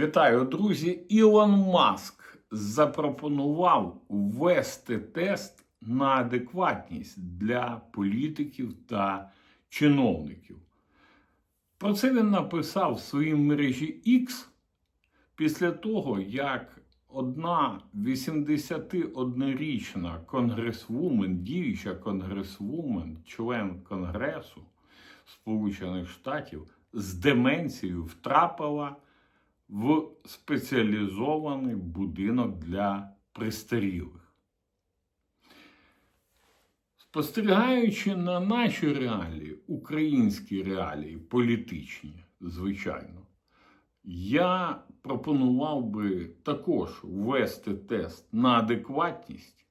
Вітаю, друзі! Ілон Маск запропонував ввести тест на адекватність для політиків та чиновників. Про це він написав в своїй мережі X після того, як одна 81-річна конгресвумен, діюча конгресвумен, член Конгресу Сполучених Штатів з деменцією втрапила в спеціалізований будинок для престарілих. Спостерігаючи на наші реалії, українські реалії, політичні, звичайно, я пропонував би також ввести тест на адекватність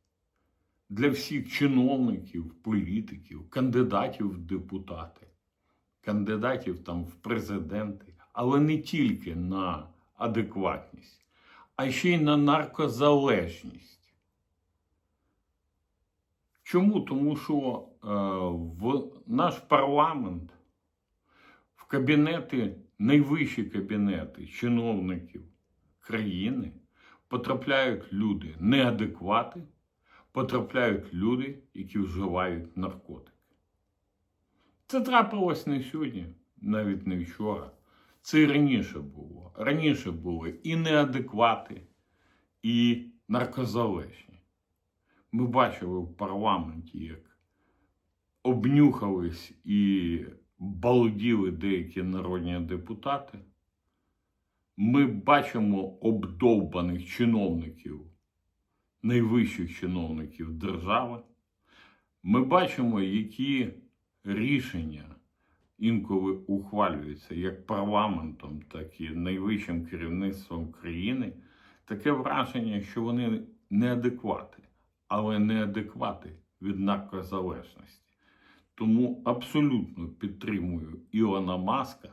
для всіх чиновників, політиків, кандидатів в депутати, кандидатів там в президенти, але не тільки на адекватність, а ще й на наркозалежність. Чому? Тому що е, в наш парламент, в кабінети, найвищі кабінети чиновників країни потрапляють люди неадеквати, потрапляють люди, які вживають наркотики. Це трапилось не сьогодні, навіть не вчора. Це і раніше було. Раніше були і неадеквати, і наркозалежні. Ми бачили в парламенті, як обнюхались і балділи деякі народні депутати. Ми бачимо обдовбаних чиновників, найвищих чиновників держави. Ми бачимо, які рішення інколи ухвалюються як парламентом, так і найвищим керівництвом країни. Таке враження, що вони неадеквати, але неадеквати від наркозалежності. Тому абсолютно підтримую Ілона Маска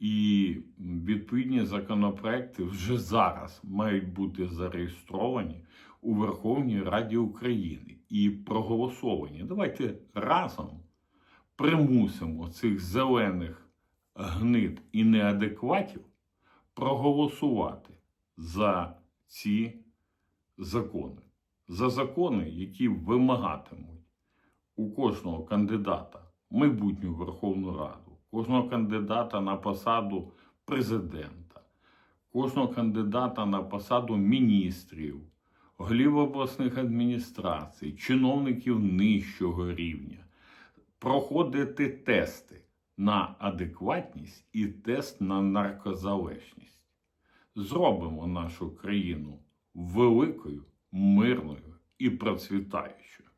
і відповідні законопроекти вже зараз мають бути зареєстровані у Верховній Раді України і проголосовані. Давайте разом примусимо цих зелених гнид і неадекватів проголосувати за ці закони, за закони, які вимагатимуть у кожного кандидата майбутню Верховну Раду, кожного кандидата на посаду президента, кожного кандидата на посаду міністрів, голів обласних адміністрацій, чиновників нижчого рівня проходити тести на адекватність і тест на наркозалежність. Зробимо нашу країну великою, мирною і процвітаючою.